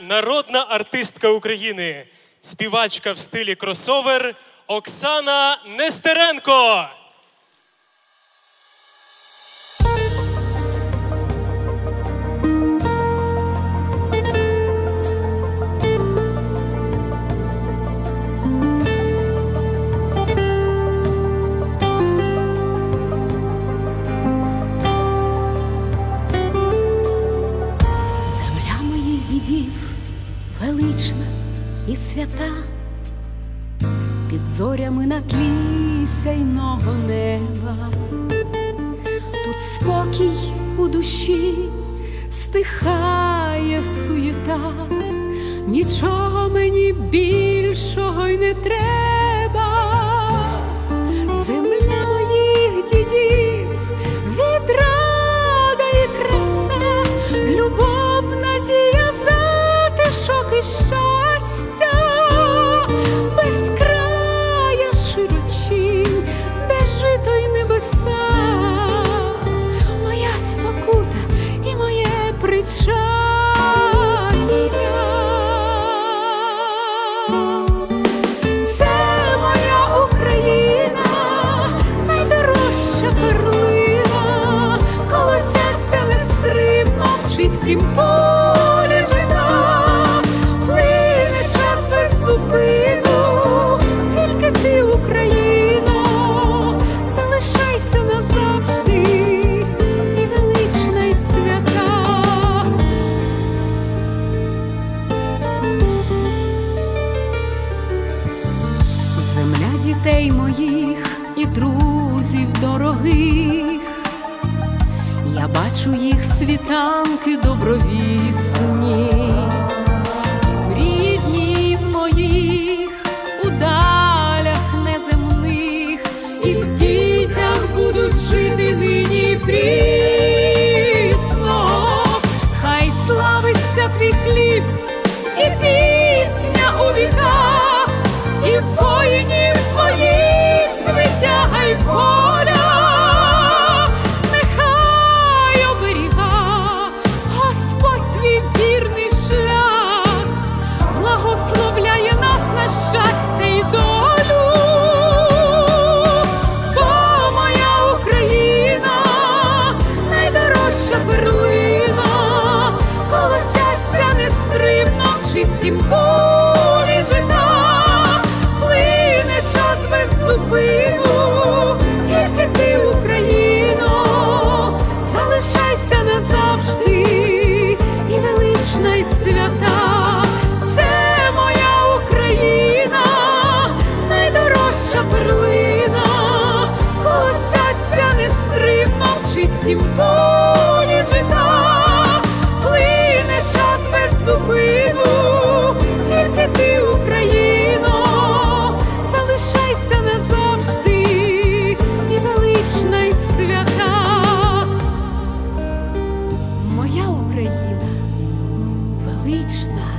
Народна артистка України, співачка в стилі кросовер Оксана Нестеренко. вічна і свята, під зорями на тлі сяйного неба, тут спокій у душі стихає суєта, нічого мені більшого й не треба. it's true. дітей моїх і друзів дорогих, я бачу їх світанки доброві. сім полі жита, плине час без зупину, тільки ти, Україно, залишайся назавжди. І велична і свята, моя Україна велична.